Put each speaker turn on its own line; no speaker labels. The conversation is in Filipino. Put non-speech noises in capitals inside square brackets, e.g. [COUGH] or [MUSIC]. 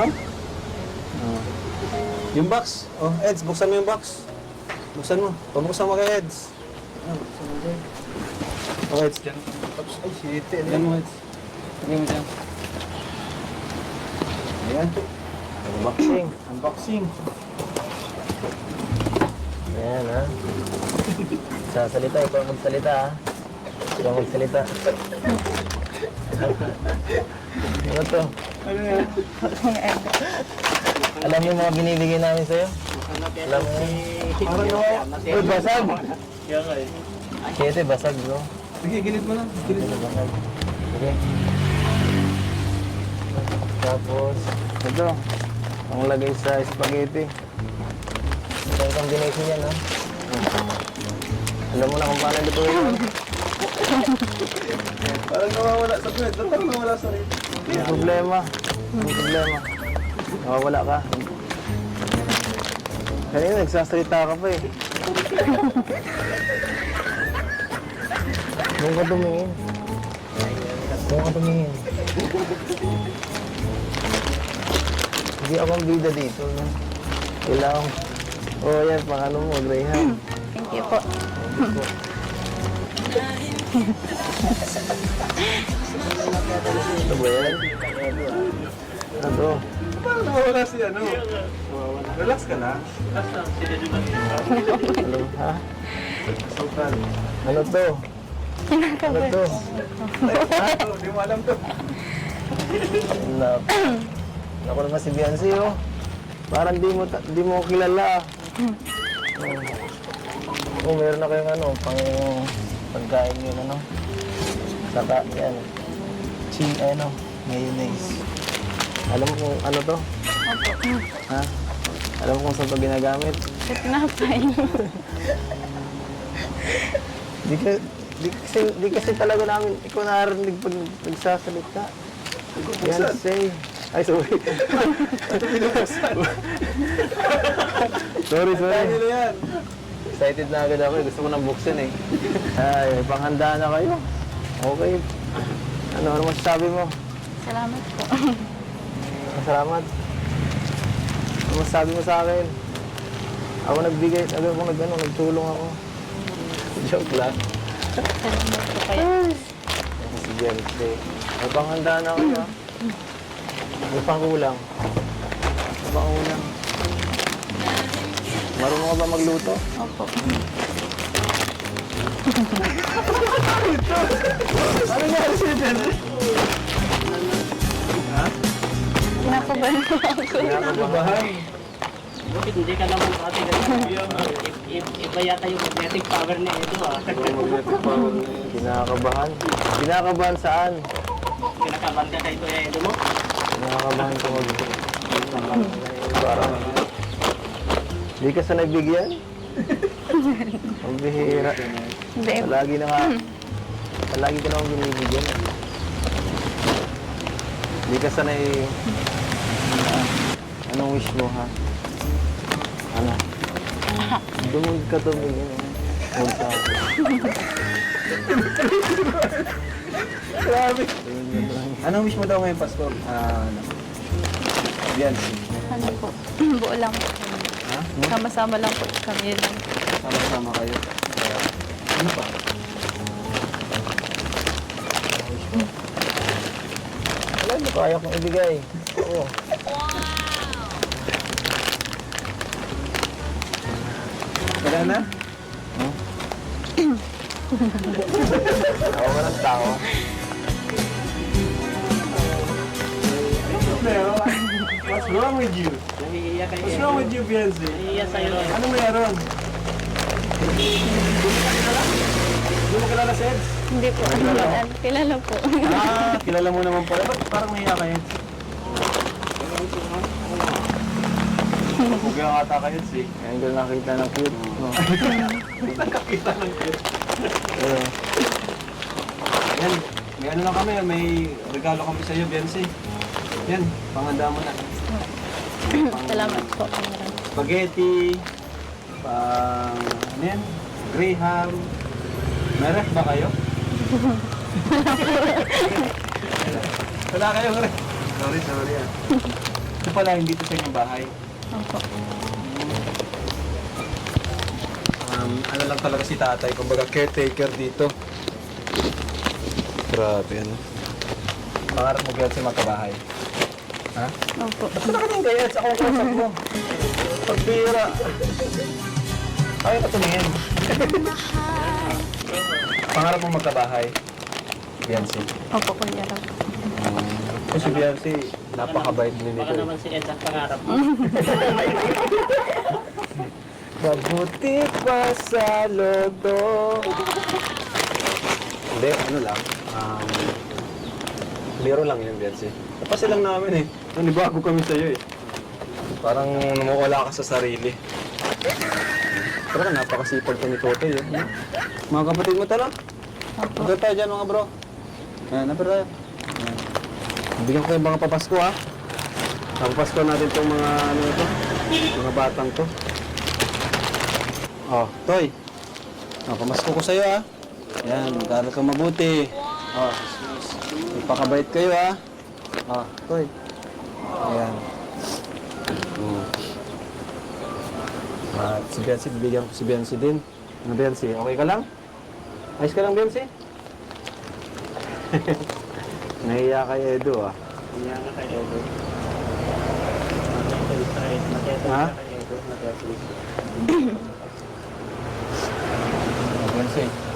Ano? Oh. Yung box. Oh, Eds, buksan mo yung box. Buksan mo. Pabuksan mo kay Eds. Ah, buksan mo kay Oh, Eds. Tapos, ay, shit. Ano yan mo, Eds?
Lagay mo dyan.
Ayan. Unboxing. Unboxing.
Ayan [LAUGHS] ha. Sasalita, ikaw ang magsalita ha. Ikaw ang magsalita. [LAUGHS] ano to?
Ano yan?
Alam yung mga binibigay namin sa'yo? Alam mo yun? Uy, basag!
Kaya ka eh.
Siyete, basag bro.
Sige, gilid mo lang. Gilid mo.
Basag. Sige. Tapos, ito. Ang lagay sa spaghetti. Ito ang combination yan ha. Alam mo na kung paano ito yun.
Parang nawawala sa kwet. Parang nawawala sa rin.
May problema. May problema. Nawawala ka. Kanina nagsasalita ka pa eh. Doon ka tumingin. Doon ka tumingin. Hindi ako ang bida dito. No? Kailangan. Oh, yan. Pang ano mo, Graham.
Thank you po.
Thank you po. Ito ba yan? Ano to?
Parang nawawala si ano. Relax ka na.
Ano? Ha?
Sultan.
Ano to? Ano to?
Ano? Di mo alam to.
Naku naman si Beyonce, oh. Parang di mo, di mo kilala. Oh. oh, meron na kayong ano, pang pagkain yun, ano. Saka, yan. Chi, ano, mayonnaise. Alam mo kung ano to? Ha? Alam mo kung saan to ginagamit?
At napay.
Di, ka, di, kasi, di kasi talaga namin, ikaw narinig pag nagsasalita. Beyonce. Ay, sorry. [LAUGHS] [LAUGHS] sorry, sorry.
Dahil yan.
Excited na agad ako. eh. Gusto ko nang buksan eh. [LAUGHS] Ay, panghanda na kayo. Okay. Ano, ano masasabi mo?
Salamat po.
Salamat. Ano masasabi mo sa akin? Ako nagbigay, agad ako nag, ano, nagtulong ako. [LAUGHS] Joke lang.
Salamat po kayo.
Si Beyonce. May panghanda na ako ha. May pangkulang. May pangkulang. Marunong ka ba magluto?
Opo.
Ano nangyari sa'yo dyan?
Kinakabahan po ako.
Kinakabahan.
Bakit hindi ka naman ate ganyan? I- i- Iba yata yung magnetic power na ito ah.
Kinakabahan. Kinakabahan saan?
Kinakabahan ka kay Kuya Edo mo?
Kinakabahan ko mag... Parang... Hindi ka sanay bigyan? [LAUGHS] Ang bihira.
Hindi.
Palagi na nga... Palagi ka naman binibigyan. Hindi ka sanay... Ah, anong wish mo, ha? Ano? Dumog ka tumingin. Huwag sa akin.
Grabe. Anong wish mo daw ngayon, Pastor? Ah, ano? Beyonce.
Ano po? [CLEARS THROAT] Buo lang po.
Ha?
Sama-sama lang po kami lang.
Sama-sama kayo. Ano pa?
Alam mo, kaya kong ibigay. Oo.
Wala na?
Ako ka ng tao.
What's wrong with you?
Nahihiya kay
What's wrong with you, Beyonce?
Nahihiya sa'yo. eh.
Ano meron? Hindi mo kilala si Eds?
Hindi po. Ano, kilala po.
Ah, kilala mo naman pala. Ba't parang nahiya ka, Eds? Huwag yung ata ka, Eds eh.
Ngayon ko nakita ng cute.
Nakakita [LAUGHS] ng.
Pero,
Yan, may ano lang kami, may regalo kami sa iyo, Beyonce. Yan, panganda mo na.
Salamat po.
Spaghetti, pang, ano yan, Graham. Ref ba kayo? [LAUGHS] Wala kayo. Sorry, sorry ah. Ito pala, hindi to sa inyong bahay.
Opo.
Um, ano lang talaga si tatay, kumbaga caretaker dito. Grabe, ano. Pangarap mo ganyan sa magkabahay. Ha?
Opo.
Ba't ka naman ganyan sa kausap mo? Pagbira. Kaya ka tumingin. Pangarap mo magkabahay. Beyonce.
Opo, kuya lang.
Kasi si Beyonce, napakabait din
Baka
dito.
naman si Ed ang pangarap mo. [LAUGHS]
Mabuti pa sa lodo. Hindi, ano lang. Um, biro lang yun, Beyonce. Tapos lang namin eh. Nanibago kami sa'yo eh. Parang nawawala ka sa sarili. Pero napakasipag ko ni Totoy eh. no? Mga kapatid mo tala.
Opo.
Punta tayo dyan mga bro. Ayan, napir tayo. Ayan. Bigyan ko kayo mga papasko ha. Papasko natin itong mga ano ito. Mga batang to. Oh, Toy. Oh, pamasko ko sa'yo ha. Yan, mag-aaral ka mabuti. Oh, ipakabait kayo ha. Oh, Toy. Ayan. Hmm. At si Bensy, bibigyan ko si Bensy din. Ano Bensy, okay ka lang? Ayos ka lang Bensy? [LAUGHS] Nahiya kay Edo ah.
Nahiya ka kay Edo.
Ha?
Bensy.